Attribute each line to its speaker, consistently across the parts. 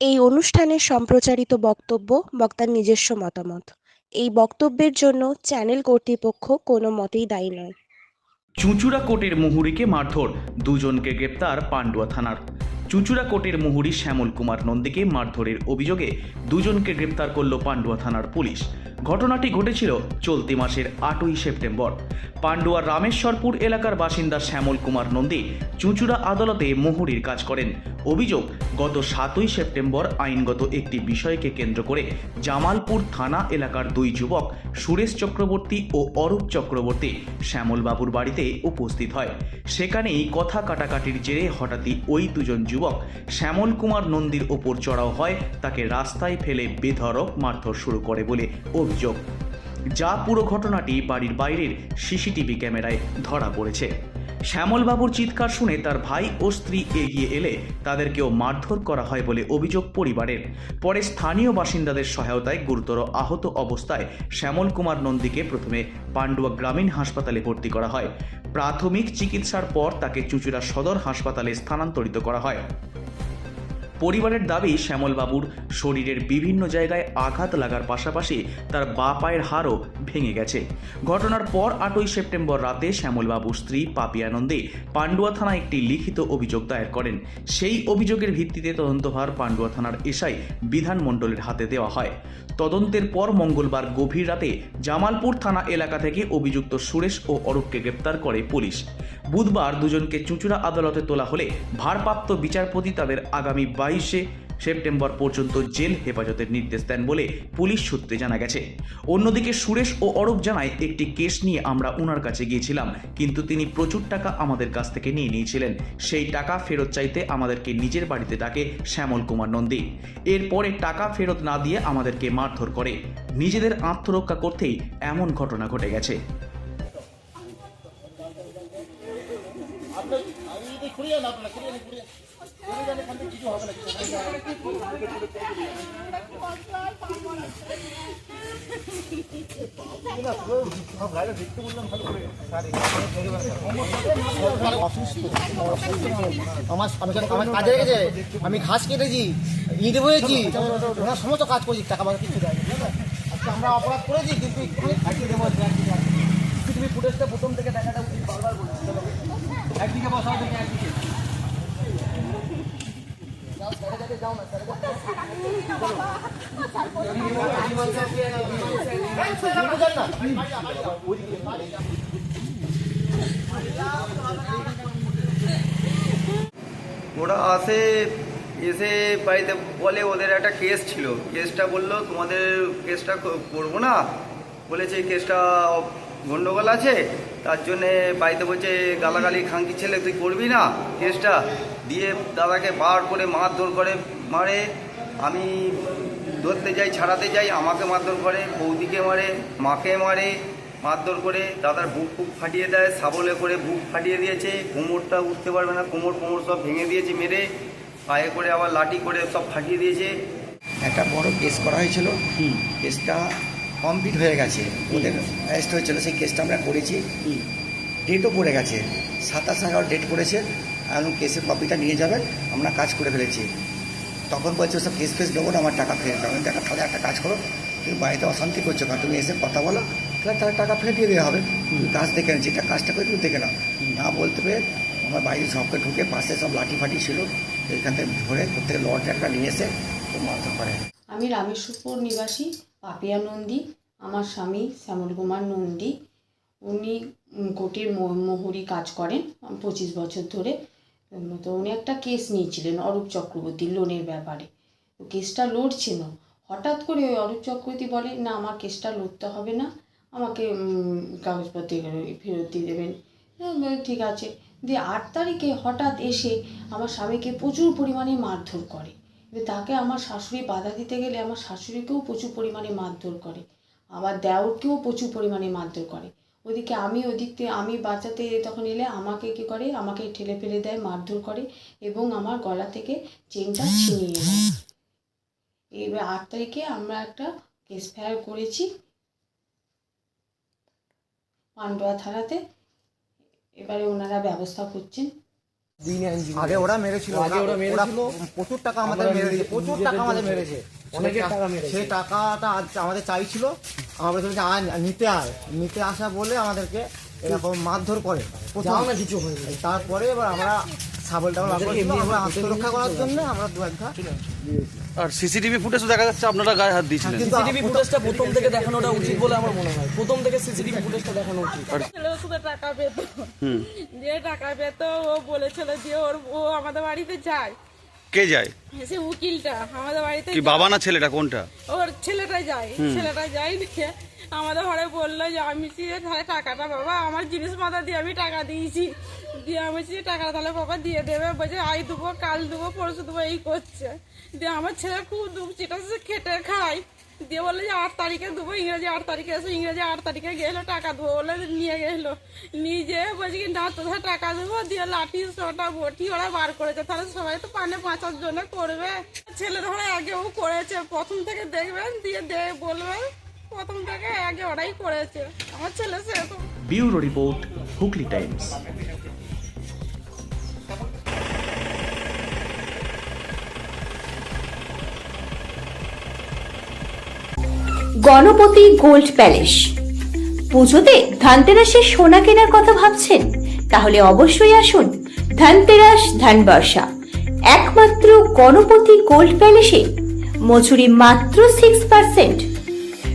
Speaker 1: এই অনুষ্ঠানে সম্প্রচারিত বক্তব্য বক্তার নিজস্ব মতামত। এই বক্তব্যের জন্য চ্যানেল কর্তৃপক্ষ কোনো মতেই দায়ী নয়।
Speaker 2: চুঁচুড়া কোটের মুহুরিকে মারধর, দুজনকে গ্রেপ্তার পান্ডুয়া থানার। চুঁচুড়া কোটের মুহুরি শ্যামল কুমার নন্দীকে মারধরের অভিযোগে দুজনকে গ্রেপ্তার করল পান্ডুয়া থানার পুলিশ। ঘটনাটি ঘটেছিল চলতি মাসের আটই সেপ্টেম্বর। পান্ডুয়ার রামেশ্বরপুর এলাকার বাসিন্দা শ্যামল কুমার নন্দী চুঁচুড়া আদালতে মুহুরির কাজ করেন। অভিযোগ, গত সাতই সেপ্টেম্বর আইনগত একটি বিষয়কে কেন্দ্র করে জামালপুর থানা এলাকার দুই যুবক সুরেশ চক্রবর্তী ও অরূপ চক্রবর্তী শ্যামলবাবুর বাড়িতে উপস্থিত হয়। সেখানেই কথা কাটাকাটির জেরে হঠাৎই ওই দুজন যুবক শ্যামল কুমার নন্দীর ওপর চড়াও হয়, তাকে রাস্তায় ফেলে বেধড়ক মারধর শুরু করে বলে অভিযোগ। যা পুরো ঘটনাটি বাড়ির বাইরের সিসিটিভি ক্যামেরায় ধরা পড়েছে। শ্যামলবাবুর চিৎকার শুনে তার ভাই ও স্ত্রী এগিয়ে এলে তাদেরকেও মারধর করা হয় বলে অভিযোগ পরিবারের। পরে স্থানীয় বাসিন্দাদের সহায়তায় গুরুতর আহত অবস্থায় শ্যামল কুমার নন্দীকে প্রথমে পান্ডুয়া গ্রামীণ হাসপাতালে ভর্তি করা হয়। প্রাথমিক চিকিৎসার পর তাকে চুচুড়া সদর হাসপাতালে স্থানান্তরিত করা হয়। পরিবারের দাবি, শ্যামলবাবুর শরীরের বিভিন্ন জায়গায় আঘাত লাগার পাশাপাশি তার বা পায়ের হাড়ও ভেঙে গেছে। ঘটনার পর আটই সেপ্টেম্বর রাতে শ্যামলবাবুর স্ত্রী পাপিয়ানন্দে পান্ডুয়া থানায় একটি লিখিত অভিযোগ দায়ের করেন। সেই অভিযোগের ভিত্তিতে তদন্তভার পান্ডুয়া থানার এসআই বিধান মণ্ডলের হাতে দেওয়া হয়। তদন্তের পর মঙ্গলবার গভীর রাতে জামালপুর থানা এলাকা থেকে অভিযুক্ত সুরেশ ও অরূপকে গ্রেপ্তার করে পুলিশ। বুধবার দুজনকে চুঁচুড়া আদালতে তোলা হলে ভারপ্রাপ্ত বিচারপতি তাদের আগামী বাইশে সেপ্টেম্বর পর্যন্ত জেল হেফাজতের নির্দেশ দেন বলে পুলিশ সূত্রে জানা গেছে। অন্যদিকে সুরেশ ও অরূপ জানায়, একটি কেস নিয়ে আমরা ওনার কাছে গিয়েছিলাম, কিন্তু তিনি প্রচুর টাকা আমাদের কাছ থেকে নিয়ে নিয়েছিলেন। সেই টাকা ফেরত চাইতে আমাদেরকে নিজের বাড়িতে ডাকে শ্যামল কুমার নন্দী। এরপরে টাকা ফেরত না দিয়ে আমাদেরকে মারধর করে। নিজেদের আত্মরক্ষা করতেই এমন ঘটনা ঘটে গেছে।
Speaker 3: কাজে আমি ঘাস কেটেছি, ইট বয়েছি সমস্ত কাজ করেছি, টাকা পয়সা কিছু দেয় আমরা অপরাধ করেছি, কিন্তু একটুখানি ফাটিয়ে দেবো পৃথিবী ফুটেজটা প্রথম থেকে দেখাটা উচিত বারবার বলছি একদিকে বসাও দেখে একদিকে যাও, স্যারের কাছে যাও না, স্যারের কাছে যাও। ওইদিকে যান না।
Speaker 4: ওরা আসে, এসে বাড়িতে বলে ওদের একটা কেস ছিল। কেসটা বলল, তোমাদের কেসটা করব না? বলেছে কেসটা গন্ডগোল আছে, তার জন্যে বাড়িতে বলছে, গালাগালি, খাঙ্কি ছেলে, তুই করবি না কেসটা দিয়ে দাদাকে বার করে মারধর করে, মারে। আমি ধরতে যাই ছাড়াতে যাই আমাকে মারধর করে বৌদিকে মারে মাকে মারে মারধর করে দাদার বুক ফুক ফাটিয়ে দেয় সাবলে করে বুক ফাটিয়ে দিয়েছে কোমরটা উঠতে পারবে না কোমর কোমর সব ভেঙে দিয়েছে মেরে পায়ে করে আবার লাঠি করে সব ফাটিয়ে দিয়েছে।
Speaker 5: একটা বড় কেস করা হয়েছিল। কেসটা কমপ্লিট হয়ে গেছে। ওদের অ্যারেস্ট হয়েছিল সেই কেসটা আমরা করেছি। ডেটও পড়ে গেছে। সাতাশ এগারো ডেট করেছে। এবং কেসের কপিটা নিয়ে যাবেন। আমরা কাজ করে ফেলেছি। তখন বলছে সব কেস ফেস দেবো না, আমার টাকা ফেরত আমি দেখা তাহলে একটা কাজ করো, তুমি বাড়িতে অশান্তি করছ কারণ তুমি এসে কথা বলো, তাহলে তার টাকা ফেরত দিয়ে দেওয়া হবে। তুমি কাজ দেখে না যেটা কাজটা করে তুমি দেখে নাও। না বলতে পেরে আমার বাড়ির সবকে ঢুকে পাশে সব লাঠি ফাটি ছিল, এখান থেকে ধরে প্রত্যেকে লট একটা নিয়ে এসে খুব মারধর করে।
Speaker 6: আমি রামেশ্বরপুর নিবাসী, পাপিয়া নন্দী, আমার স্বামী শ্যামল কুমার নন্দী। উনি কোটির মোহরি কাজ করেন, পঁচিশ বছর ধরে। তো উনি একটা কেস নিয়েছিলেন অরূপ চক্রবর্তী লোনের ব্যাপারে। তো কেসটা লড়ছিল হঠাৎ করে ওই অরূপ চক্রবর্তী বলে না আমার কেসটা লড়তে হবে না। আমাকে কাগজপত্র ফেরত দিয়ে দেবেন। হ্যাঁ, ঠিক আছে। দিয়ে আট তারিখে হঠাৎ এসে আমার স্বামীকে প্রচুর পরিমাণে মারধর করে। তাকে আমার শাশুড়ি বাধা দিতে গেলে আমার শাশুড়িকেও প্রচুর পরিমাণে মারধর করে। আবার দেওরকেও প্রচুর পরিমাণে মারধর করে। ওদিকে আমি ওদিক থেকে আমি বাঁচাতে তখন এলে আমাকে কী করে? আমাকে ঠেলে ফেলে দেয় মারধর করে এবং আমার গলা থেকে চেনটা ছিনিয়ে নেয় এবার আট তারিখে আমরা একটা কেস ফায়ার করেছি পান্ডুয়া থানাতে। এবারে ওনারা ব্যবস্থা করছেন।
Speaker 3: আগে ওরা মেরেছিল আগে ওরা মেরেছিল। প্রচুর টাকা আমাদের মেরে দিয়েছে প্রচুর টাকা আমাদের মেরেছে। টাকা সেই টাকাটা আমাদের চাইছিল আমরা বলেছি আয় নিতে আয়। নিতে আসা বলে আমাদেরকে এরকম মারধর করে। যাও না কিছু তারপরে এবার আমরা আত্মরক্ষা করার জন্য আমরা দু
Speaker 7: আর সিসিটিভি ফুটেজও দেখা যাচ্ছে আপনারা গায়ে হাত দিয়েছিলেন।
Speaker 3: কিন্তু
Speaker 8: সিসিটিভি ফুটেজটা প্রথম থেকে দেখানোটা উচিত বলে আমার মনে হয়। প্রথম থেকে সিসিটিভি ফুটেজটা দেখানো উচিত।
Speaker 9: ছেলে শুধু টাকা পেত। যে টাকা পেত ও বলেছিল দিয়ে ওর ও আমাদের বাড়িতে যায়।
Speaker 7: কে যায়?
Speaker 9: সে উকিলটা আমাদের বাড়িতে
Speaker 7: কি বাবা না ছেলেটা কোনটা?
Speaker 9: ওর ছেলেটা যায় ছেলেটা যায় দেখে আমাদের ঘরে বলল যে আমি তাহলে টাকাটা বাবা আমার জিনিস মাথা দিয়ে আমি টাকা দিয়েছি। দিয়ে আমি যে টাকাটা তাহলে বাবা দিয়ে দেবে বলছে আই দেবো কাল দেবো পরশু দেবো এই করছে। দিয়ে আমার ছেলে খুব দুঃখ সেটা খেটে খায়। দিয়ে বলল যে আট তারিখে দেবো, ইংরেজি আট তারিখে এসে, ইংরেজি আট তারিখে গেলো, টাকা দেবো বলে নিয়ে গেলো। যেয়ে বলছি কি, না, তোদের টাকা দেবো, দিয়ে লাঠি, সোটা, বটি ওরা বার করেছে। তাহলে সবাই তো পানে পাঁচার জন্য করবে। ছেলে ধরে আগেও করেছে। প্রথম থেকে দেখবেন, দিয়ে দে বলবেন প্রথম থেকে আগে ওরাই করেছে। আমার ছেলে সেরকম।
Speaker 2: Bureau report, Hooghly times.
Speaker 10: Ganapati gold palace. পুজোতে ধানতেরাসের সোনা কেনার কথা ভাবছেন? তাহলে অবশ্যই আসুন। ধানতেরাস ধানবর্ষা। একমাত্র গণপতি গোল্ড প্যালেসে মজুরি মাত্র সিক্স পার্সেন্ট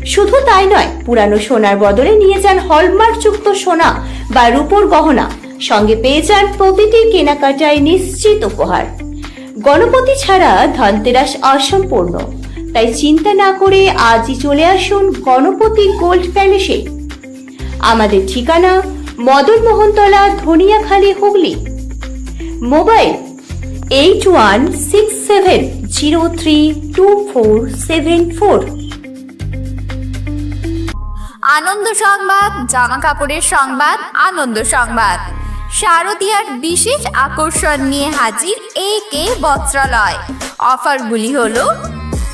Speaker 10: শুধু তাই নয়, পুরানো সোনার বদলে নিয়ে যান হলমার্কযুক্ত সোনা বা রূপোর গহনা। সঙ্গে পেয়ে যান প্রতিটি কেনাকাটায় নিশ্চিত উপহার। গণপতি ছাড়া ধনতেরাস অসম্পূর্ণ। তাই চিন্তা না করে আজই চলে আসুন গণপতি গোল্ড প্যালেসে। আমাদের ঠিকানা Madan Mohantala Dhaniakhali Hooghly. Mobile eight one six seven zero three two four seven four.
Speaker 11: Ananda Sangbad, জামা কাপড়ের সংবাদ, আনন্দ সংবাদ। শারদীয়ার বিশেষ আকর্ষণ নিয়ে হাজির এ কে বস্ত্রালয়। অফারগুলি হলো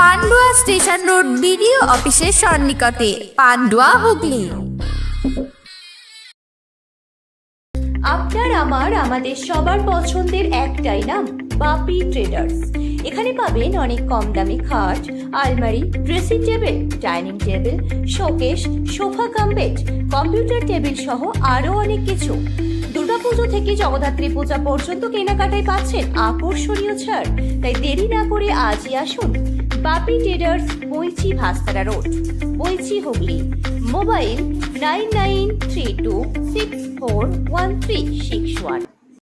Speaker 11: পান্ডুয়া স্টেশন রোড বিডিও অফিসের সন্নিকটে, পান্ডুয়া হুগলি।
Speaker 10: আপনার, আমার, আমাদের সবার পছন্দের একটাই নাম, বাপি ট্রেডার্স। এখানে পাবেন অনেক কম দামি খাট, আলমারি, dressing table, dining table showcase sofa cum computer table সহ আরও অনেক কিছু। দুর্গাপুজো থেকে জগদ্ধাত্রী পূজা পর্যন্ত কেনাকাটায় পাচ্ছেন আকর্ষণীয় ছাড়। তাই দেরি না করে আজই আসুন। বাপি টেডার্স বইছি Bhastara road বইছি Hooghly, mobile nine nine three two six four one three six one.